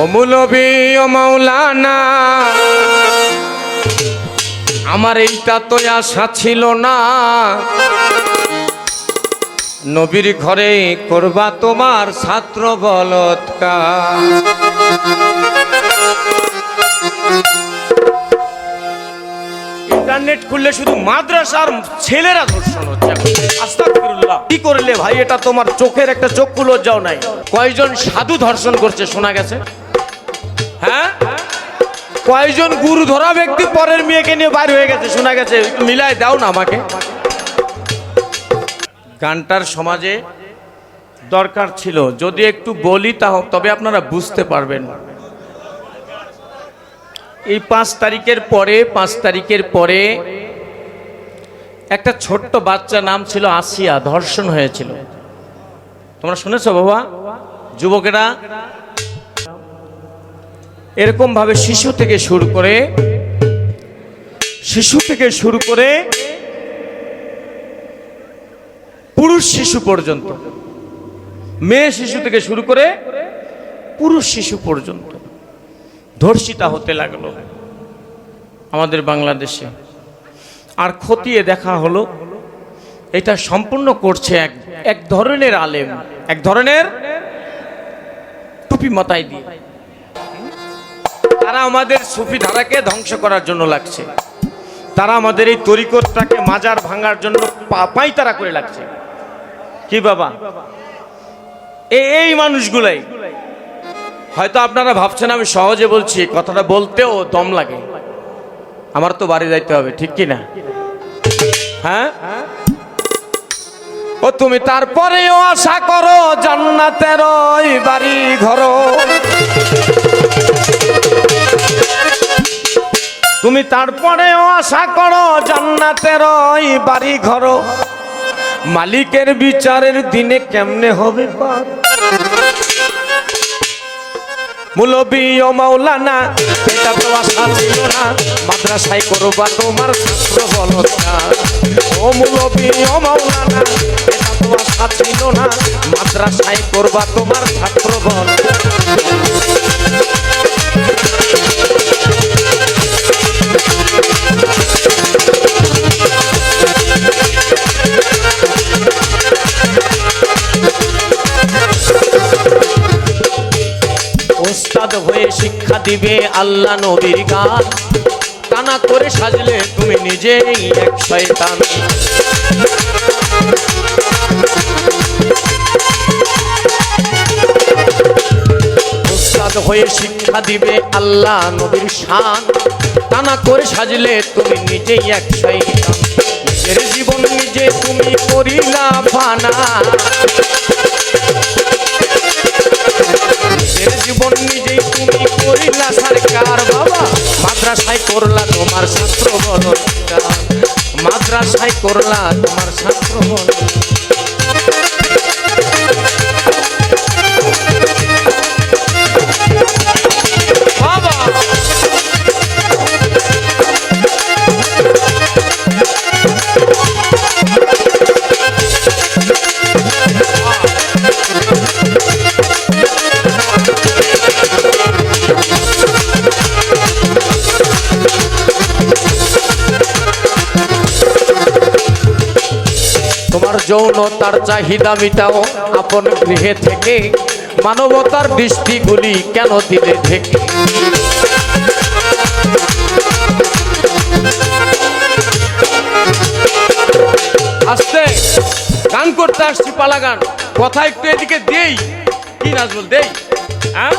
অমূলবী ও মাওলানা, আমার এইটা তো আশা ছিল না। নবীর ঘরে করবা তোমার ছাত্র বলৎকার। ইন্টারনেট খুললে শুধু মাদ্রাসার ছেলেরা ধর্ষণ হচ্ছে আস্তাগফিরুল্লাহ, কি করলে ভাই? এটা তোমার চোখের একটা চক্ষু লজ্জাও নাই। কয়জন সাধু ধর্ষণ করছে, শোনা গেছে? হ্যাঁ? কয়জন গুরু ধরা ব্যক্তি পরের মেয়েকে নিয়ে বাইর হয়ে গেছে? শোনা গেছে, একটু মিলায় দাও না আমাকে। গানটার সমাজে দরকার ছিল। যদি একটু বলি তা তবে আপনারা বুঝতে পারবেন। এই পাঁচ তারিখের পরে, পাঁচ তারিখের পরে একটা ছোট্ট বাচ্চা নাম ছিল আসিয়া, ধর্ষণ হয়েছিল। তোমরা শুনেছো বাবা? যুবকেরা? এরকম ভাবে শিশু থেকে শুরু করে, শিশু থেকে শুরু করে পুরুষ শিশু পর্যন্ত, মেয়ে শিশু থেকে শুরু করে পুরুষ শিশু পর্যন্ত ধর্ষিতা হতে লাগল আমাদের বাংলাদেশে। আর খতিয়ে দেখা হলো, এটা সম্পূর্ণ করছে এক এক ধরনের আলেম, এক ধরনের টুপি মাথায় দিয়ে। তারা আমাদের সুফি ধারাকে ধ্বংস করার জন্য লাগছে। তারা আমাদের এই তরিকতটাকে মাজার ভাঙার জন্য পা- পাঁইতারা করে লাগছে। কি বাবা? এই মানুষগুলাই। হয়তো আপনারা ভাবছেন, আমি সহজে বলছি কথাটা বলতেও দম লাগে। আমার তো বাড়ি যাইতে হবে, ঠিক কি না হ্যাঁ? ও তুমি তারপরেও আশা করো, জান্নাতের ওই বাড়ি ঘর তুমি তারপরেও আশা করো জান্নাতের ওই বাড়ি ঘর মালিকের বিচারের দিনে কেমনে হবে পার? মুলবি ও মাওলানা, এটা তো আশা ছিল না। মাদ্রাসায় করবা তোমার ছাত্র বলতা ও মুলবি ও মাওলানা, এটা তো আশা ছিল না। মাদ্রাসায় করবা তোমার ছাত্র বল ওস্তাদ হয়ে শিক্ষা দিবে আল্লাহ নবীর গান। কানা করে সাজলে তুমি নিজেই এক শয়তান। হয়ে শিক্ষা দিবে আল্লাহ নবীর শান। কানা করে সাজলে তুমি নিজেই এক শয়তান। নিজের জীবন নিজে তুমি করিলা ফানা তুমি করিলা সরকার বাবা। মাদ্রাসায় করলা তোমার ছাত্র বলৎকার মাদ্রাসায় করলা তোমার ছাত্র বলৎকার যৌনতার চাহিদা মিটাও। আপন গৃহে থেকে মানবতার দৃষ্টিগুলি কেন দিলে থেকে আসতে, গান করতে আসছি, পালা গান। কথা একটু এদিকে দেই। কি নাজবুল দেই? হ্যাঁ?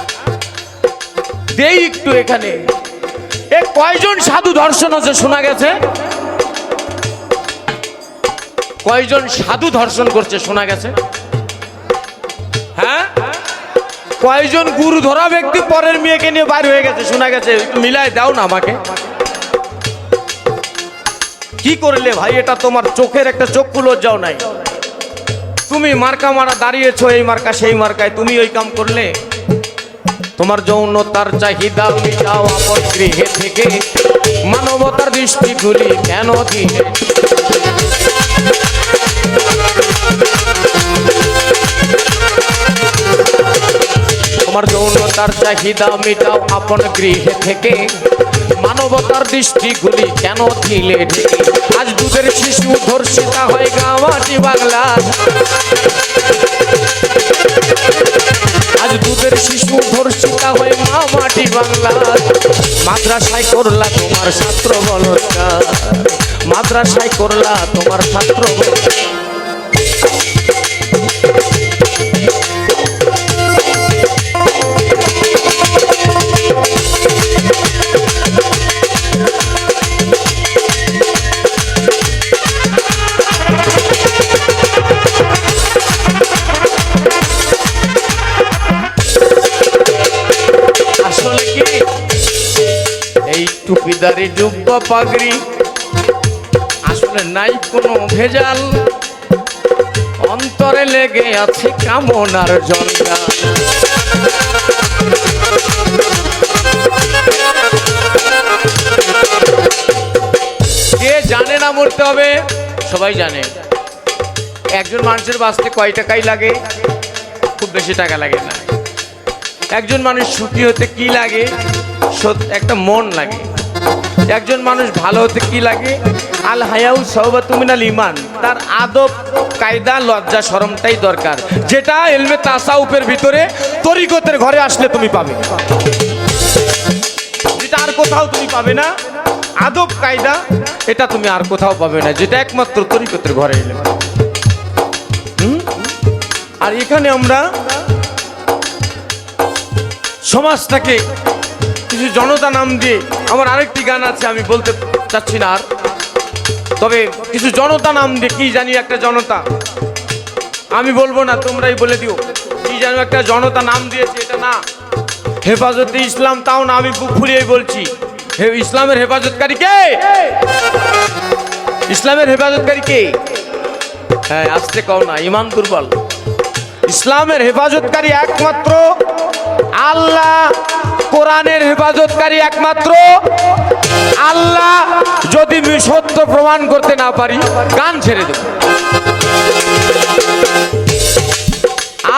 দেই একটু এখানে। এ কয়জন সাধু ধর্ষণ আছে শোনা গেছে? কয়জন সাধু ধর্ষণ করছে শোনা গেছে? হ্যাঁ? কয়জন গুরু ধরা ব্যক্তি পরের মেয়েকে নিয়ে বাইর হয়ে গেছে শোনা গেছে মিলায় দাও না আমাকে। কি করলে ভাই, এটা তোমার চোখের একটা চক্ষু লজ্জাও নাই। তুমি মার্কা মারা দাঁড়িয়েছো এই মার্কা, সেই মার্কায় তুমি ওই কাম করলে। তোমার যৌনতার চাহিদা মিটাও গৃহে থেকে। মানবতার দৃষ্টিগুলি কেন দিলে? তোমার যৌনতার চাহিদা মিটাও আপন গৃহে থেকে মানবতার দৃষ্টিগুলি কেন দিলে? আজ দুধের শিশু ধর্ষিতা হয় গাওয়াটি বাংলা আজ দুধের শিশু ধর্ষিতা হয়ে মা বাংলা মাদ্রাসায় করলা তোমার ছাত্র বলৎকার মাদ্রাসায় করলা তোমার ছাত্র বলৎকার। টুপিদারি যুব্ব পাগড়ি। আসলে নাই কোনো ভেজাল। অন্তরে লেগে আছে কামনার জঞ্জাল। কে জানে না মরতে হবে? সবাই জানে। একজন মানুষের বাঁচতে কয় টাকাই লাগে? খুব বেশি টাকা লাগে না। একজন মানুষ সুখী হতে কি লাগে? একটা মন লাগে। একজন মানুষ ভালো হতে কি লাগে? আল হায়াউ সহবাতুমিনাল ইমান তার আদব, কায়দা, লজ্জা, শরমটাই দরকার। যেটা এলমে তাসাউপের ভিতরে তরিকতের ঘরে আসলে তুমি পাবে। যেটা আর কোথাও তুমি পাবে না। আদব, কায়দা, এটা তুমি আর কোথাও পাবে না। যেটা একমাত্র তরিকতের ঘরে এলে? আর এখানে আমরা সমাজটাকে কিছু জনতা নাম দিয়ে আমার আরেকটি গান আছে, আমি বলতে চাচ্ছি না আর। তবে কিছু জনতা নাম দিয়ে, কি জানি একটা জনতা? আমি বলব না, তোমরাই বলে দিও। কি জানো একটা জনতা নাম দিয়েছে, এটা না। হেফাজতে ইসলাম, তাও না, আমি বুক বলছি। হে, ইসলামের হেফাজতকারী কে? ইসলামের হেফাজতকারী কে? হ্যাঁ আসতে কও না, ইমান দুর্বল। ইসলামের হেফাজতকারী একমাত্র আল্লাহ কোরআনের হেফাজতকারী একমাত্র। আল্লাহ যদি সত্য প্রমাণ করতে না পারি গান ছেড়ে দেব।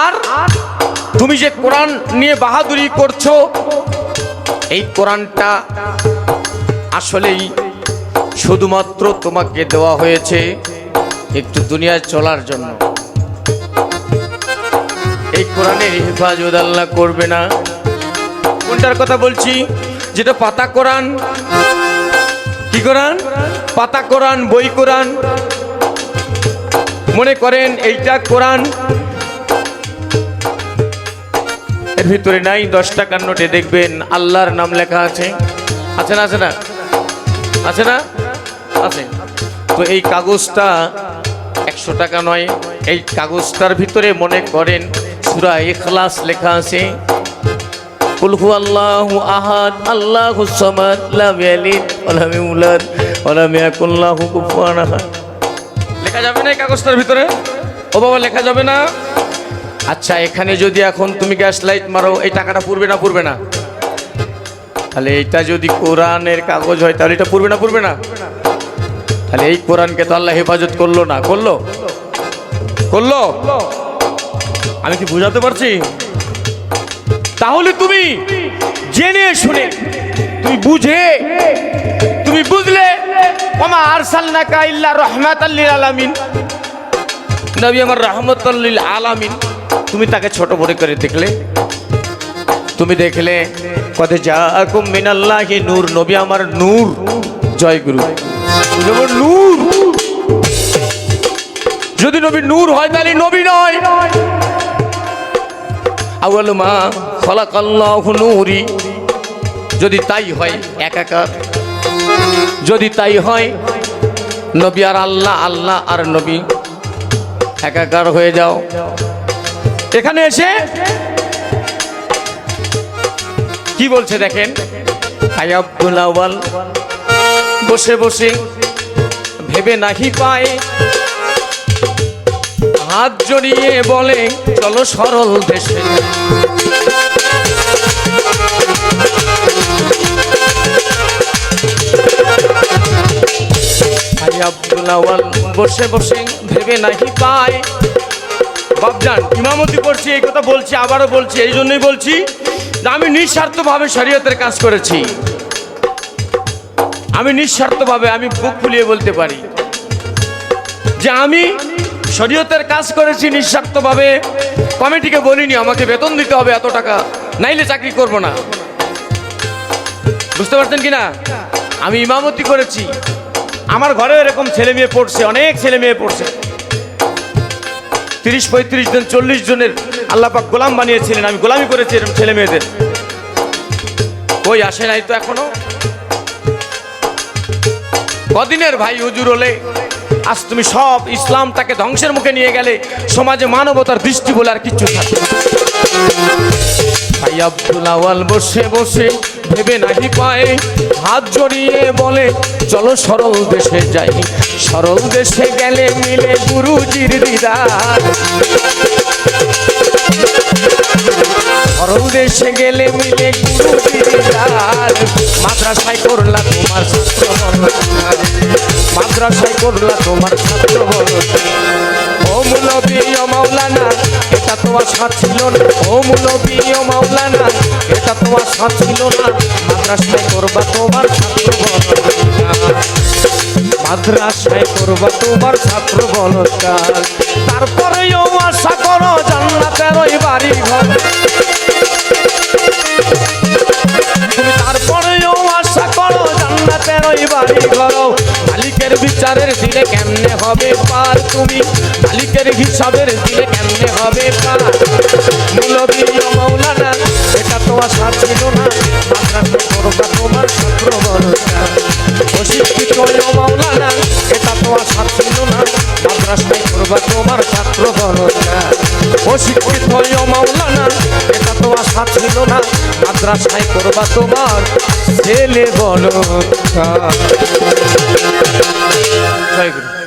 আর তুমি যে কোরআন নিয়ে বাহাদুরি করছ, এই কোরআনটা আসলেই শুধুমাত্র তোমাকে দেওয়া হয়েছে একটু দুনিয়ায় চলার জন্য। এই কোরআনের হেফাজত আল্লাহ করবে না। কোনটার কথা বলছি? যেটা পাতা কোরআন। কি কোরআন? পাতা কোরআন, বই কোরআন। মনে করেন এইটা কোরআন। এর ভিতরে নাই দশ টাকার নোটে দেখবেন আল্লাহর নাম লেখা আছে। আছে না আছে না? আছে না? আছে। তো এই কাগজটা একশো টাকা নয়। এই কাগজটার ভিতরে মনে করেন সুরা ইখলাস লেখা আছে কুলহু আল্লাহু আহাদ, আল্লাহু সামাদ, লাম ইয়ালিদ, ওয়া লাম ইউলাদ, ওয়া লাম ইয়াকুল লাহু কুফুয়ান আহাদ। লেখা যাবে না এই কাগজটার ভিতরে? ও বাবা, লেখা যাবে না? আচ্ছা এখানে যদি এখন তুমি গ্যাস লাইট মারো, এই টাকাটা পুরবে না পুরবে না? তাহলে এইটা যদি কোরআনের কাগজ হয়, তাহলে এটা পুরবে না পুরবে না? তাহলে এই কোরআনকে তো আল্লাহ হেফাজত করল না, করল? করল? আমি কি বোঝাতে পারছি? তাহলে তুমি জেনে শুনে, তুমি বুঝে, তুমি বুঝলে আলামিন। নবী, আমার আলামিন। তুমি তাকে ছোট বড় করে দেখলে। তুমি দেখলে যা আকুম মিনাল্লাহি নূর। নবী, আমার নূর। জয় গুরু। নূর। যদি নবী নূর হয়, তাহলে নবী নয়। আউয়াল মা খলাকাল্লাহু নূরি। যদি তাই হয়, একাকার। যদি তাই হয়, নবী আর আল্লাহ আল্লাহ আর নবী। একাকার হয়ে যাও। এখানে এসে কি বলছে দেখেন? আই আব্দুল আওয়াল বসে বসে ভেবে নাহি পায়। হাত জড়িয়ে বলে, চলো সরল দেশে। ভাই বসে বসে ভেবে নাহি পায়। বাবজান ইমামতি করছি, এই কথা বলছি, আবারও বলছি, এই জন্যই বলছি আমি নিঃস্বার্থভাবে শরীয়তের কাজ করেছি। আমি নিঃস্বার্থভাবে আমি বুক ফুলিয়ে বলতে পারি যে আমি শরীয়তের কাজ করেছি নিঃস্বার্থভাবে। কমিটিকে বলিনি, আমাকে বেতন দিতে হবে এত টাকা, নাইলে চাকরি করব না। বুঝতে পারছেন কি না আমি ইমামতি করেছি। আমার ঘরেও এরকম ছেলে মেয়ে পড়ছে, অনেক ছেলে মেয়ে পড়ছে। তিরিশ, পঁয়ত্রিশ জন, চল্লিশ জনের আল্লাপাক গোলাম বানিয়েছিলেন, আমি গোলামি করেছি এরকম ছেলে মেয়েদের। ওই আসে নাই তো এখনও? কদিনের ভাই হুজুর হলে আজ তুমি সব ইসলামটাকে ধ্বংসের মুখে নিয়ে গেলে সমাজে মানবতার দৃষ্টি বলে আর কিচ্ছু থাকবে না। ভাই আব্দুল বসে বসে ভেবে নাহি পায়, হাত জড়িয়ে বলে, চলো সরল দেশে যাই, সরল দেশে গেলে মিলে গুরুজির দিদার সরল দেশে গেলে মিলে গুরুজির দিদার মাদ্রাসায় করলা তোমার ছাত্র বলকার। মাদ্রাসায় করলা তোমার ও মুলবি, ও মাওলানা, এটা তো আশা ছিল না। ও মুলবি, ও মাওলানা, এটা তো আশা ছিল না। মাদ্রাসায় করবা তোমার ছাত্র মাদ্রাসায় করবা তোমার ছাত্র বলকার তারপরেও আশা করো জান্নাতের ওই বাড়ি ঘর। তারপরেও আশা করো জান্নাতের ওই বাড়ি ঘর। বিচারের দিলে কেমনে হবে পার তুমি? মালিকের হিসাবের দিলে কেমনে হবে পার? মৌলানা এটা তো আশা ছিল না। মাদ্রাসায় করবা তোমার ছেলে বলো। জয় গুরু।